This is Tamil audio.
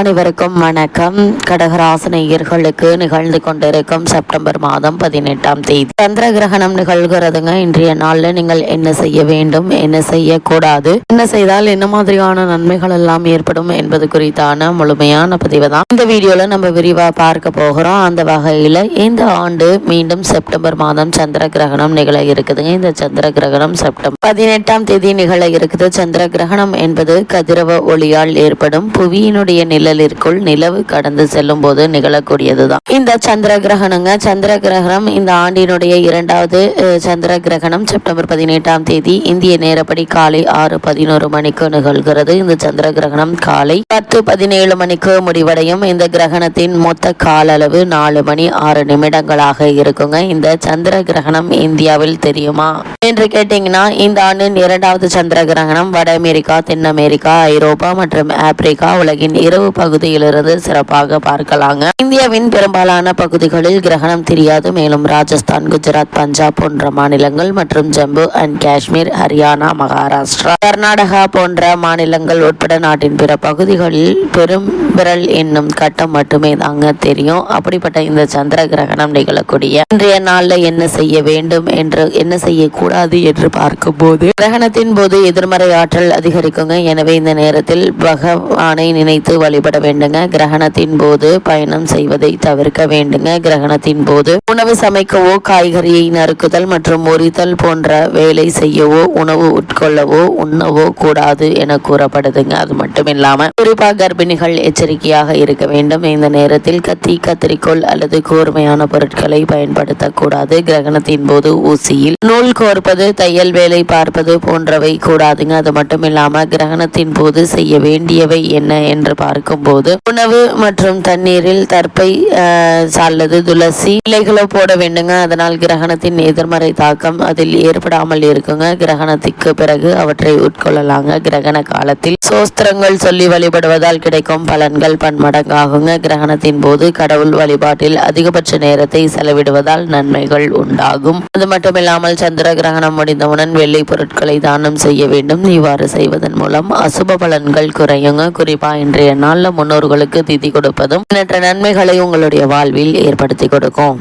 அனைவருக்கும் வணக்கம். கடகராசனையர்களுக்கு நிகழ்ந்து கொண்டிருக்கும் செப்டம்பர் மாதம் பதினெட்டாம் தேதி. சந்திர கிரகணம் நிகழ்கிறதுங்க. இன்றைய நாள்ல நீங்கள் என்ன செய்ய வேண்டும் என்ன செய்யக்கூடாது என்ன செய்தால் என்ன மாதிரியான நன்மைகள் எல்லாம் ஏற்படும் என்பது குறித்தான முழுமையான பதிவு தான் இந்த வீடியோல நம்ம விரிவா பார்க்க போகிறோம். அந்த வகையில இந்த ஆண்டு மீண்டும் செப்டம்பர் மாதம் சந்திர கிரகணம் நிகழ இருக்குதுங்க. இந்த சந்திர கிரகணம் செப்டம்பர் பதினெட்டாம் தேதி நிகழ இருக்குது. சந்திர கிரகணம் என்பது கதிரவ ஒளியால் ஏற்படும் புவியினுடைய நிழலிற்குள் நிலவு கடந்து செல்லும் போது நிகழக்கூடியதுதான். இந்த சந்திர கிரகணங்க சந்திர கிரகணம் இந்த ஆண்டினுடைய இரண்டாவது சந்திர கிரகணம் செப்டம்பர் பதினெட்டாம் தேதி இந்திய நேரப்படி காலை ஆறு பதினோரு மணிக்கு நிகழ்கிறது. இந்த சந்திர கிரகணம் காலை பத்து பதினேழு மணிக்கு முடிவடையும். இந்த கிரகணத்தின் மொத்த கால அளவு நாலு மணி ஆறு நிமிடங்களாக இருக்குங்க. இந்த சந்திர கிரகணம் இந்தியாவில் தெரியுமா? என்று கேட்டீங்கன்னா இந்த ஆண்டின் இரண்டாவது சந்திர கிரகணம் வட அமெரிக்கா தென் அமெரிக்கா ஐரோப்பா மற்றும் ஆப்பிரிக்கா உலகின் இரவு பகுதியிலிருந்து சிறப்பாக பார்க்கலாங்க. இந்தியாவின் பெரும்பாலான பகுதிகளில் கிரகணம் தெரியாது. மேலும் ராஜஸ்தான் குஜராத் பஞ்சாப் போன்ற மாநிலங்கள் மற்றும் ஜம்மு அண்ட் காஷ்மீர் ஹரியானா மகாராஷ்டிரா கர்நாடகா போன்ற மாநிலங்கள் உட்பட நாட்டின் பிற பகுதிகளில் பெரும் விரல் என்னும் கட்டம் மட்டுமே தாங்க தெரியும். அப்படிப்பட்ட இந்த சந்திர கிரகணம் நிகழக்கூடிய இன்றைய நாளில் என்ன செய்ய வேண்டும் என்று என்ன செய்யக்கூடாது என்று பார்க்கும்போது கிரகணத்தின் போது எதிர்மறை ஆற்றல் அதிகரிக்குங்க. எனவே இந்த நேரத்தில் பகவானை நினைத்து வழிபட வேண்டுங்க. கிரகணத்தின் போது பயணம் செய்வதை தவிர்க்க வேண்டுங்க. கிரகணத்தின் போது உணவு சமைக்கவோ காய்கறியை நறுக்குதல் மற்றும் முறித்தல் போன்ற வேலை செய்யவோ உணவு உட்கொள்ளவோ உண்ணவோ கூடாது என கூறப்படுதுங்க. அது மட்டும் இல்லாம குறிப்பாக கர்ப்பிணிகள் எச்சரிக்கையாக இருக்க வேண்டும். இந்த நேரத்தில் கத்தி கத்திரிக்கோள் அல்லது கூர்மையான பொருட்களை பயன்படுத்தக்கூடாது. கிரகணத்தின் போது ஊசியில் நூல் கோர்ப்பது தையல் வேலை பார்ப்பது போன்றவை கூடாதுங்க. அது மட்டும் இல்லாம கிரகணத்தின் போது செய்ய வேண்டியவை என்ன என்று பார்க்கும் போது. உணவு மற்றும் தண்ணீரில் தற்பை அல்லது துளசி இலைகளோ போட வேண்டுங்க. அதனால் கிரகணத்தின் எதிர்மறை தாக்கம் அதில் ஏற்படாமல் இருக்குங்க. கிரகணத்துக்கு பிறகு அவற்றை உட்கொள்ளலாங்க. கிரகண காலத்தில் சோஸ்திரங்கள் சொல்லி வழிபடுவதால் கிடைக்கும் பலன்கள் பன்மடங்காகுங்க. கிரகணத்தின் போது கடவுள் வழிபாட்டில் அதிகபட்ச நேரத்தை செலவிடுவதால் நன்மைகள் உண்டாகும். அது மட்டுமில்லாமல் சந்திர கிரகணம் முடிந்தவுடன் வெள்ளை பொருட்களை தானம் செய்ய வேண்டும். இவ்வாறு செய்வதன் மூலம் அசுப பலன்கள் குறையுங்க. குறிப்பா இன்றைய நாள் நல்ல முன்னோர்களுக்கு திதி கொடுப்பதும் எண்ணற்ற நன்மைகளை உங்களுடைய வாழ்வில் ஏற்படுத்தி கொடுக்கும்.